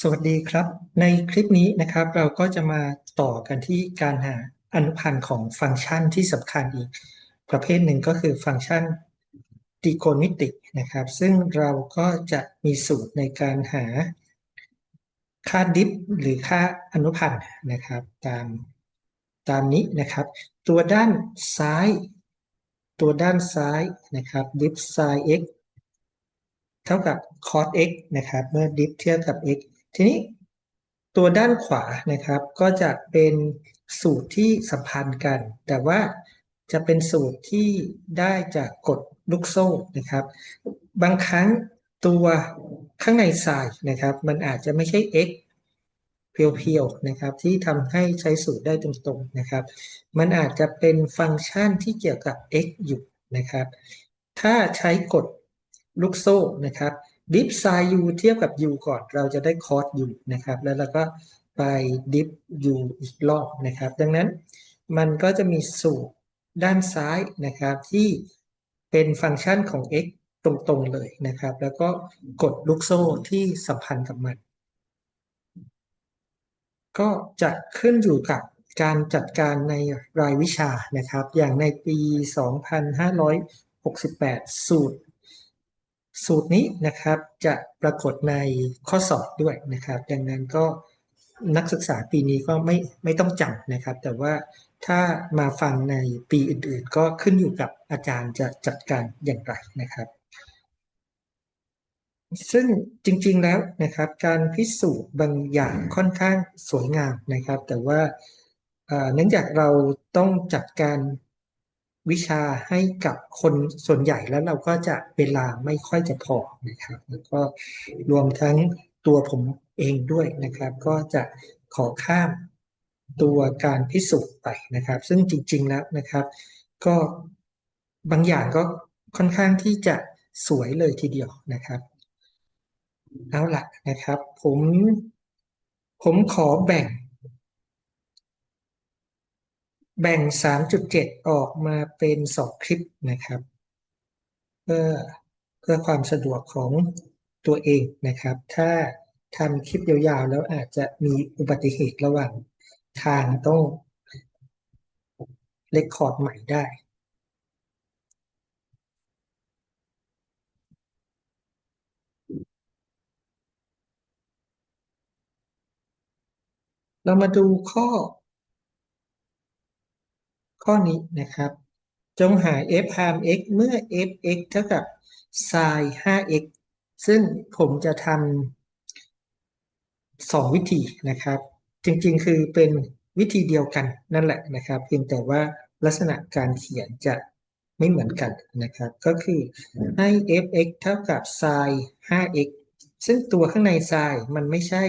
สวัสดีครับ ในคลิปนี้นะครับเราก็จะมาต่อกันที่การหาอนุพันธ์ของฟังก์ชันที่สำคัญอีก ประเภทหนึ่งก็คือฟังก์ชันตรีโกณมิตินะครับ ซึ่งเราก็จะมีสูตรในการหาค่าดิฟหรือค่าอนุพันธ์นะครับ ตามตามนี้นะครับ ตัวด้านซ้าย ตัวด้านซ้ายนะครับดิฟไซน์ x เท่ากับ cos x นะครับ เมื่อดิฟเทียบกับ x ทีนี้ตัวด้านขวานะครับ ก็จะเป็นสูตรที่สัมพันธ์กัน แต่ว่าจะเป็นสูตรที่ได้จากกฎลูกโซ่นะครับ บางครั้งตัวข้างในทรายนะครับ มันอาจจะไม่ใช่ x เพียวๆนะครับ ที่ทำให้ใช้สูตรได้ตรงๆนะครับ มันอาจจะเป็นฟังก์ชันที่เกี่ยวกับ x อยู่นะครับ ถ้าใช้กฎลูกโซ่นะครับ ดิฟไซน์ u เทียบกับ u ก่อนเราจะได้คอส u นะครับ แล้วเราก็ไปดิฟ u อีกรอบนะครับ ดังนั้นมันก็จะมีสูตรด้านซ้ายนะครับที่เป็นฟังก์ชันของ x ตรงๆเลยนะครับ แล้วก็กดลูกโซ่ที่สัมพันธ์กับมัน ก็จะขึ้นอยู่กับการจัดการในรายวิชานะครับ อย่างในปี 2568 สูตร สูตรนี้นะครับจะปรากฏในข้อสอบด้วยนะครับ ดังนั้นก็นักศึกษาปีนี้ก็ไม่ไม่ต้องจำนะครับ แต่ว่าถ้ามาฟังในปีอื่นๆ ก็ขึ้นอยู่กับอาจารย์จะจัดการอย่างไรนะครับ ซึ่งจริงๆแล้วนะครับ การพิสูจน์บางอย่างค่อนข้างสวยงามนะครับ แต่ว่าเนื่องจากเราต้องจัดการ วิชาให้กับคนส่วนใหญ่แล้วเราก็จะเวลาไม่ค่อยจะพอนะครับแล้วก็รวมทั้งตัวผมเองด้วยนะครับ ก็จะขอข้ามตัวการพิสูจน์ไปนะครับ ซึ่งจริง ๆ แล้วนะครับ ก็บางอย่างก็ค่อนข้างที่จะสวยเลยทีเดียวนะครับเอาละนะครับ ผมผมขอแบ่ง แบ่ง 3.7 ออกมาเป็น 2 คลิปนะครับ เพื่อเพื่อความสะดวกของตัวเองนะครับ ถ้าทำคลิปยาวๆ แล้วอาจจะมีอุบัติเหตุระหว่างทางต้องเลคคอร์ดใหม่ได้เรามาดูข้อ ข้อนี้นะครับ จงหา f prime x เมื่อ f(x) เท่ากับ sin 5x ซึ่งผมจะทำสองวิธีนะครับ จริงๆ คือเป็นวิธีเดียวกันนั่นแหละนะครับ เพียงแต่ว่าลักษณะการเขียนจะไม่เหมือนกันนะครับ ก็คือให้ f(x) เท่ากับ sin 5x ซึ่งตัวข้างใน sin มันไม่ใช่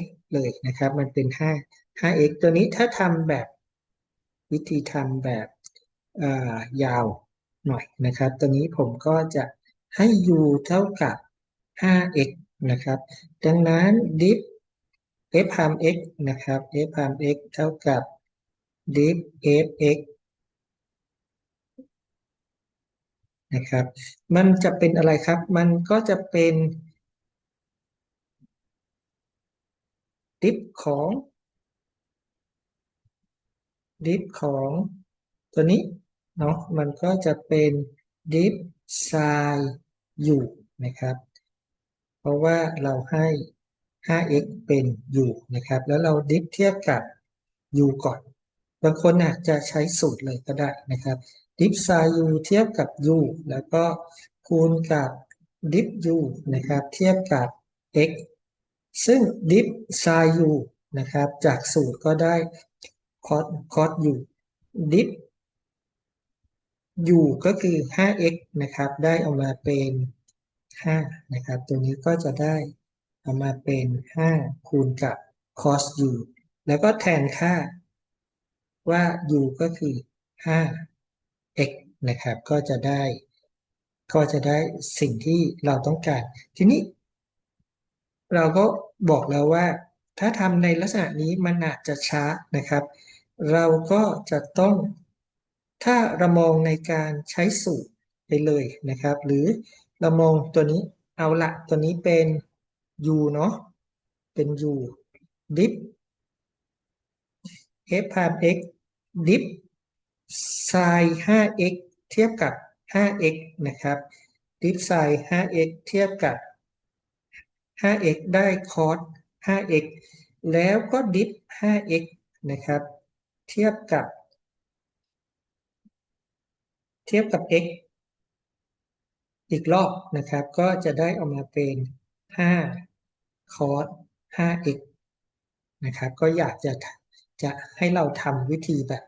x เลยนะครับ มันเป็น 5 5x ตัวนี้ถ้าทำแบบ วิธีทำแบบยาวหน่อยนะครับ ตัวนี้ผมก็จะให้ u เท่ากับ 5x นะครับ ดังนั้น diff f prime x นะครับ f prime x เท่ากับ diff fx นะครับ มันจะเป็นอะไรครับ มันก็จะเป็น diff ของ ดิฟของตัวนี้เนาะมันก็จะเป็นดิฟไซอยู่นะครับ เพราะว่าเราให้ 5x เป็น u นะครับ แล้วเราดิฟเทียบกับ u ก่อน บางคนอาจจะใช้สูตรเลยก็ได้นะครับดิฟไซ u เทียบกับ u แล้วก็คูณกับดิฟ u นะครับ เทียบกับ x ซึ่งดิฟไซ u นะครับ จากสูตรก็ได้ คอสคอสอยู่ดิฟอยู่ก็คือ 5x นะครับ ได้ออกมาเป็น 5 นะครับ ตัวนี้ก็จะได้ออกมาเป็น 5 คูณกับ cos u แล้วก็แทนค่าว่า u ก็คือ 5x นะครับ ก็จะได้ ก็จะได้สิ่งที่เราต้องการ ทีนี้ เราก็บอกแล้วว่า ถ้าทำในลักษณะนี้มันอาจจะช้านะครับ เราก็จะต้อง ถ้าเรามองในการใช้สูตรไปเลยนะครับ หรือเรามองตัวนี้เอาละตัวนี้เป็น u เนาะเป็น u dip f พาม x dip sin 5x เทียบกับ 5x นะครับ dip sin 5x เทียบกับ 5x ได้ cos 5x แล้วก็ dip 5x นะครับ เทียบกับ เทียบกับ x อีกรอบนะครับ ก็จะได้ออกมาเป็น5 cos 5x นะครับ ก็อยากจะจะให้เราทำวิธีแบบ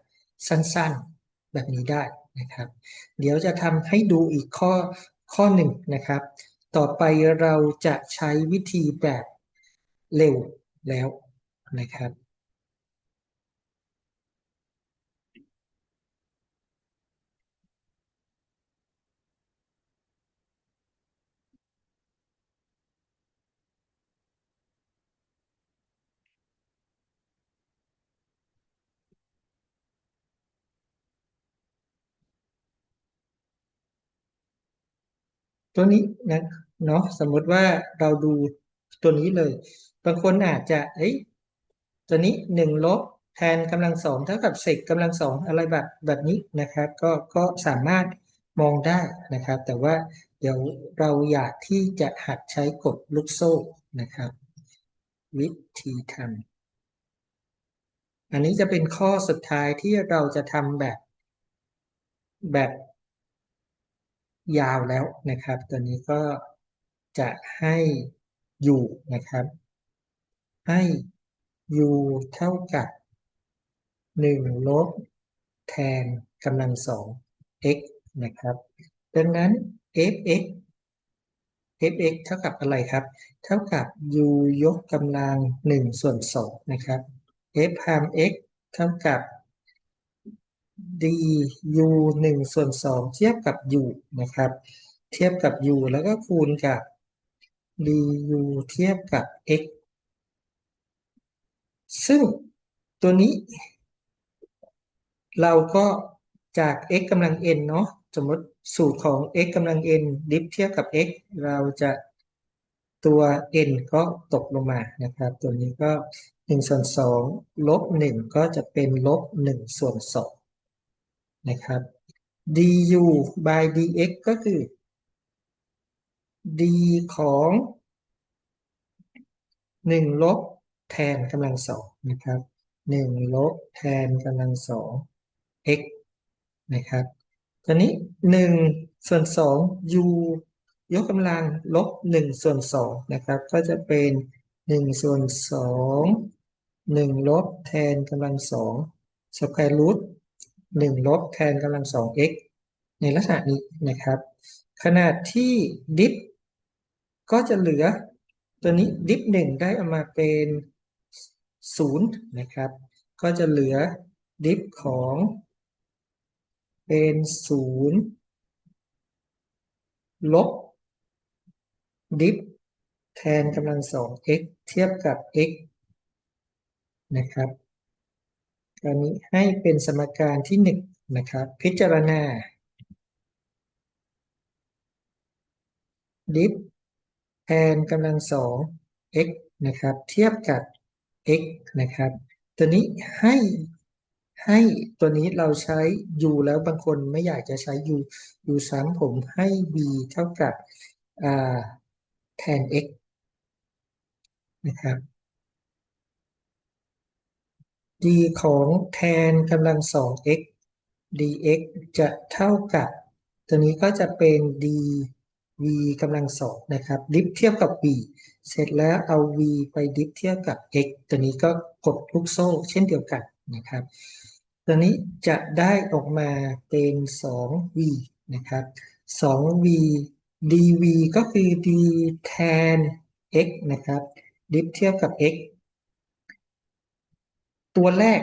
สั้นๆแบบนี้ได้นะครับ เดี๋ยวจะทำให้ดูอีกข้อข้อหนึ่งนะครับ ต่อไปเราจะใช้วิธีแบบ เร็วแล้วนะครับ ตัวนี้นะเนาะสมมติว่าเราดู ตัวนี้เลย บางคนอาจจะเอ้ยตัวนี้หนึ่งลบแทนกำลังสองเท่ากับเศษกำลังสองอะไรแบบแบบนี้นะครับ ก็ก็สามารถมองได้นะครับ แต่ว่าเดี๋ยวเราอยากที่จะหัดใช้กฎลูกโซ่นะครับ วิธีทำอันนี้จะเป็นข้อสุดท้ายที่เราจะทำแบบแบบยาวแล้วนะครับ ตัวนี้ก็จะให้ อยู่นะครับ ให้ u เท่ากับ 1 ลบ แทนกำลังสอง x นะครับ ดังนั้น fx fx เท่ากับอะไรครับ เท่ากับ u ยกกำลัง 1 ส่วน 2 นะครับ f พาม x เท่ากับ du 1ส่วน2เทียบกับ u นะครับ เทียบกับ u แล้วก็คูณกับ du เทียบกับ x ซึ่งตัวนี้ เราก็จาก x กำลัง n เนาะสมมติสูตรของ x กำลัง n ดิฟเทียบกับ x เราจะตัว n ก็ตกลงมานะครับ ตัวนี้ก็1ส่วน2ลบ1ก็จะเป็นลบ1ส่วน2นะครับ du by dx ก็คือ d ของ1ลบแทนกำลังสองนะครับ1ลบแทนกำลังสอง x นะครับตอนนี้1ส่วน2 u ยกกำลังลบ1ส่วน2นะครับ ก็จะเป็น1ส่วน2 1ลบแทนกำลังสองสแควร์รูท1ลบแทนกำลังสอง x ในลักษณะนี้นะครับ ขนาดที่ดิฟ ก็จะเหลือตัวนี้ดิฟหนึ่งได้ออกมาเป็นศูนย์นะครับ ก็จะเหลือดิฟของเป็นศูนย์ลบดิฟแทนกำลังสอง x เทียบกับ x นะครับการนี้ให้เป็นสมการที่หนึ่งนะครับ พิจารณาดิฟ แทนกำลังสอง x นะครับ เทียบกับ x นะครับ ตัวนี้ให้ให้ตัวนี้เราใช้ u แล้วบางคนไม่อยากจะใช้ u u ซ้ำผมให้ b เท่ากับแทน x นะครับ d ของแทนกำลังสอง x dx จะเท่ากับ ตัวนี้ก็จะเป็น d v กำลังสองนะครับ ดิฟเทียบกับ v เสร็จแล้วเอา v ไปดิฟเทียบกับ x ตัวนี้ก็กดลูกโซ่เช่นเดียวกันนะครับ ตัวนี้จะได้ออกมาเป็น 2v นะครับ 2v dv ก็คือ d แทน x นะครับ ดิฟเทียบกับ x ตัวแรก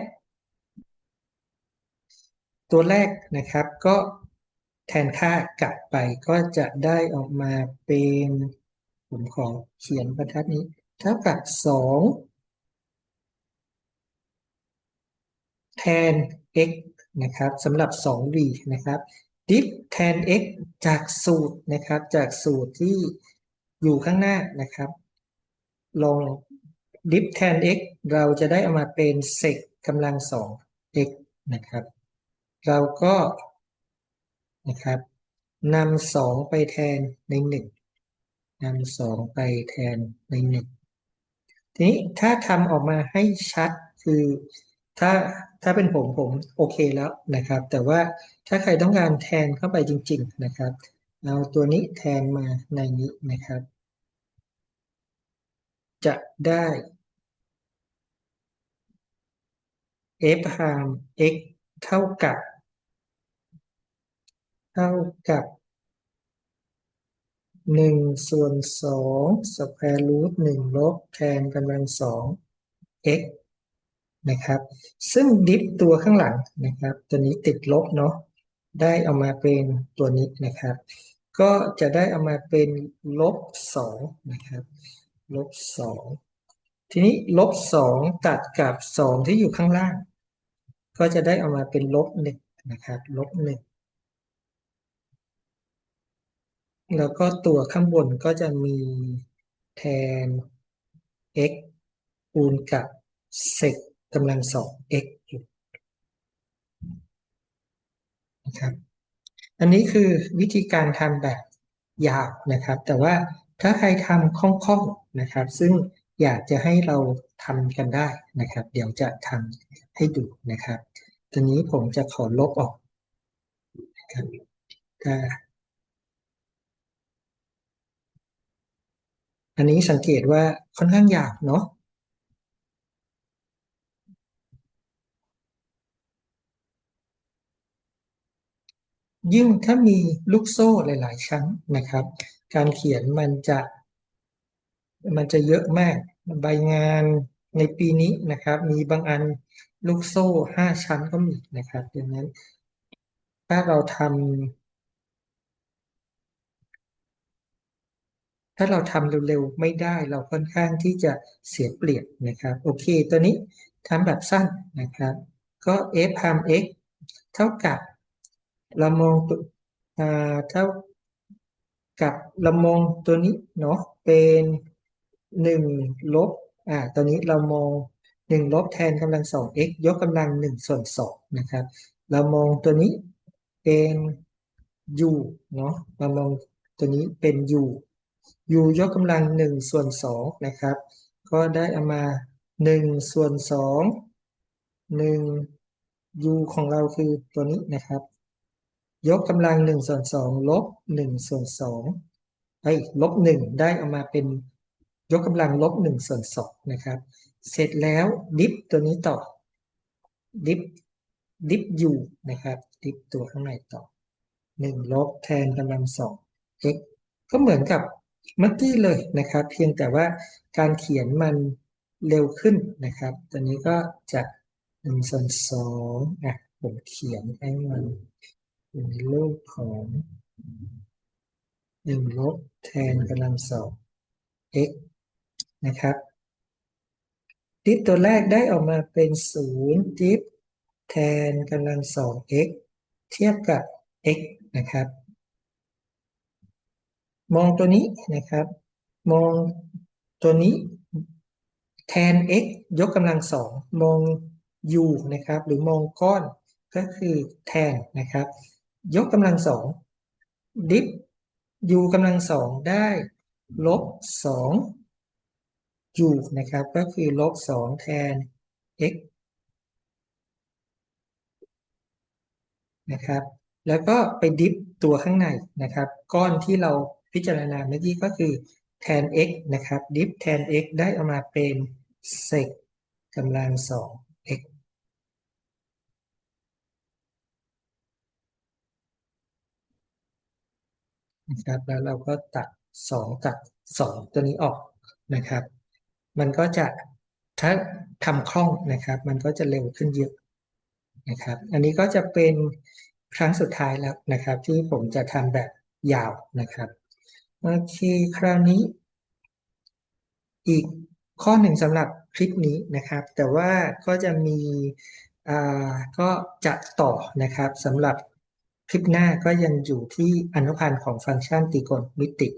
ตัวแรกนะครับก็ แทนค่ากลับไปก็จะได้ออกมาเป็น ผมขอเขียนบรรทัดนี้เท่ากับสองแทน x นะครับสำหรับ 2v นะครับ diff แทน x จากสูตรนะครับ จากสูตรที่อยู่ข้างหน้านะครับ ลองดิฟแทน x เราจะได้เอามาเป็นเซกกำลังสอง x นะครับ เราก็ นะครับนำสองไปแทนในหนึ่งนำสองไปแทนในหนึ่งทีนี้ถ้าทำออกมาให้ชัดคือถ้าถ้าเป็นผมผมโอเคแล้วนะครับ แต่ว่าถ้าใครต้องการแทนเข้าไปจริง ๆนะครับเอาตัวนี้แทนมาในนี้นะครับ จะได้ f หาร x เท่ากับ เท่ากับหนึ่งส่วนสองสแควร์รูทหนึ่งลบแทนกำลังสอง x นะครับ ซึ่งดิฟตัวข้างหลังนะครับ ตัวนี้ติดลบเนาะได้เอามาเป็นตัวนี้นะครับ ก็จะได้เอามาเป็นลบสองนะครับลบสองทีนี้ลบสองตัดกับสองที่อยู่ข้างล่าง ก็จะได้เอามาเป็นลบหนึ่งนะครับลบหนึ่ง แล้วก็ตัวข้างบนก็จะมีแทน x คูณกับเซกกำลังสอง x อยู่นะครับ อันนี้คือวิธีการทำแบบยาวนะครับ แต่ว่าถ้าใครทำคล่องๆนะครับ ซึ่งอยากจะให้เราทำกันได้นะครับ เดี๋ยวจะทำให้ดูนะครับ ตอนนี้ผมจะขอลบออกนะครับถ้า อันนี้สังเกตว่าค่อนข้างยาวเนาะยิ่งถ้ามีลูกโซ่หลาย ๆ ชั้นนะครับ การเขียนมันจะมันจะเยอะมากใบงานในปีนี้นะครับ มีบางอันลูกโซ่ห้าชั้นก็มีนะครับดังนั้น ถ้าเราทำถ้าเราทำเร็วๆไม่ได้เราค่อนข้างที่จะเสียเปรียบนะครับโอเค ตัวนี้ทำแบบสั้นนะครับ ก็ f พาม x เท่ากับ เรามองตัวเท่ากับเรามองตัวนี้เนาะเป็นหนึ่งลบอ่าตอนนี้เรามองหนึ่งลบแทนกำลังสอง x ยกกำลังหนึ่งส่วนสองนะครับ เรามองตัวนี้เป็น u เนาะเรามองตัวนี้เป็น u u ยกกำลังหนึ่งส่วนสองนะครับ ก็ได้เอามาหนึ่งส่วนสองหนึ่ง u ของเราคือตัวนี้นะครับ ยกกำลังหนึ่งส่วนสองลบหนึ่งส่วนสองไอ้ลบหนึ่งได้เอามาเป็นยกกำลังลบหนึ่งส่วนสองนะครับ เสร็จแล้วดิฟตัวนี้ต่อ ดิฟดิฟ u นะครับ ดิฟตัวข้างในต่อหนึ่งลบแทนกำลังสอง x ก็เหมือนกับ เมื่อกี้เลยนะครับ เพียงแต่ว่าการเขียนมันเร็วขึ้นนะครับตอนนี้ก็จะหนึ่งส่วนสองอะผมเขียนให้มันอยู่ในรูปของหนึ่งลบแทนกำลังสอง x นะครับดิฟตัวแรกได้ออกมาเป็นศูนย์ดิฟแทนกำลังสอง x เทียบกับ x นะครับ มองตัวนี้นะครับ มองตัวนี้แทน x ยกกำลังสองมอง u นะครับ หรือมองก้อนก็คือแทนนะครับ ยกกำลังสองดิฟ u กำลังสองได้ลบสอง u นะครับ ก็คือลบสองแทน x นะครับ แล้วก็ไปดิฟตัวข้างในนะครับ ก้อนที่เรา พิจารณาเมื่อกี้ก็คือแทน x นะครับ ดิฟแทน x ได้ออกมาเป็นเซกกำลังสอง x นะครับ แล้วเราก็ตัด 2 ตัด 2 ตัวนี้ออกนะครับ มันก็จะถ้าทำคล่องนะครับ มันก็จะเร็วขึ้นเยอะนะครับ อันนี้ก็จะเป็นครั้งสุดท้ายแล้วนะครับ ที่ผมจะทำแบบยาวนะครับ โอเคคราวนี้ อีกข้อหนึ่งสำหรับคลิปนี้นะครับ แต่ว่าก็จะมีก็จะต่อนะครับสำหรับคลิปหน้าก็ยังอยู่ที่อนุพันธ์ของฟังก์ชันตรีโกณมิติ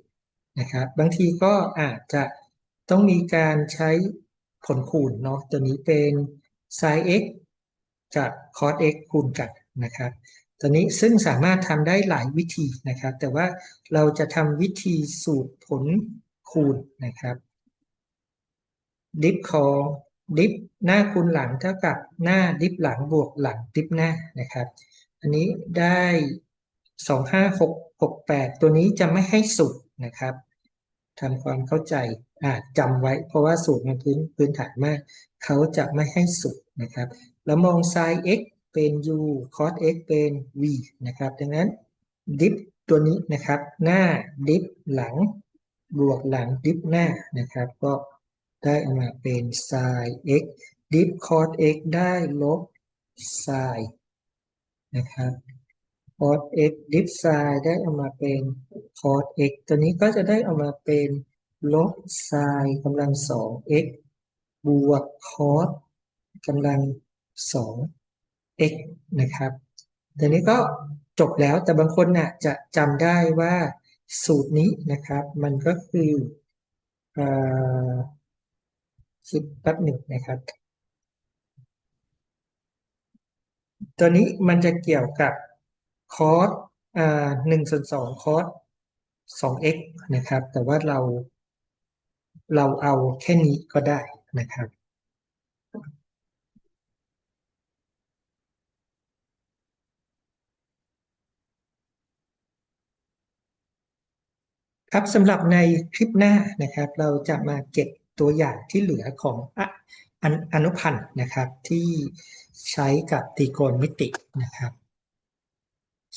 นะครับบางทีก็อาจจะต้องมีการใช้ผลคูณเนาะตัวนี้เป็น sin x กับ cos x คูณกันนะครับ ตัวนี้ซึ่งสามารถทำได้หลายวิธีนะครับ แต่ว่าเราจะทำวิธีสูตรผลคูณนะครับดิฟของดิฟหน้าคูณหลังเท่ากับหน้าดิฟหลังบวกหลังดิฟหน้านะครับ อันนี้ได้สองห้าหกหกแปดตัวนี้จะไม่ให้สูตรนะครับทำความเข้าใจอ่าจำไว้ เพราะว่าสูตรมันพื้นพื้นฐานมาก เขาจะไม่ให้สูตรนะครับ แล้วมอง sin x เป็น u cos x เป็น v นะครับ ดังนั้นดิฟตัวนี้นะครับ หน้าดิฟหลัง บวกหลังดิฟหน้านะครับ ก็ได้ออกมาเป็น sin x ดิฟ cos x ได้ลบ sin นะครับ cos x ดิฟ sin ได้ออกมาเป็น cos x ตัวนี้ก็จะได้ออกมาเป็นลบ sin กำลังสอง x บวก cos กำลังสอง x นะครับตัวนี้ก็จบแล้วแต่บางคนน่ะจะจำได้ว่าสูตรนี้นะครับ มันก็คืออ่อคิดแป๊บหนึ่งนะครับ ตัวนี้มันจะเกี่ยวกับคอสอ่าหนึ่งส่วนสองคอสสอง x นะครับ แต่ว่าเราเราเอาแค่นี้ก็ได้นะครับ ครับสำหรับในคลิปหน้านะครับ เราจะมาเก็บตัวอย่างที่เหลือของอนอนุพันธ์นะครับที่ใช้กับตรีโกณมิตินะครับ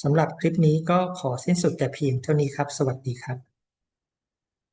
สำหรับคลิปนี้ก็ขอสิ้นสุดแต่เพียงเท่านี้ครับ สวัสดีครับ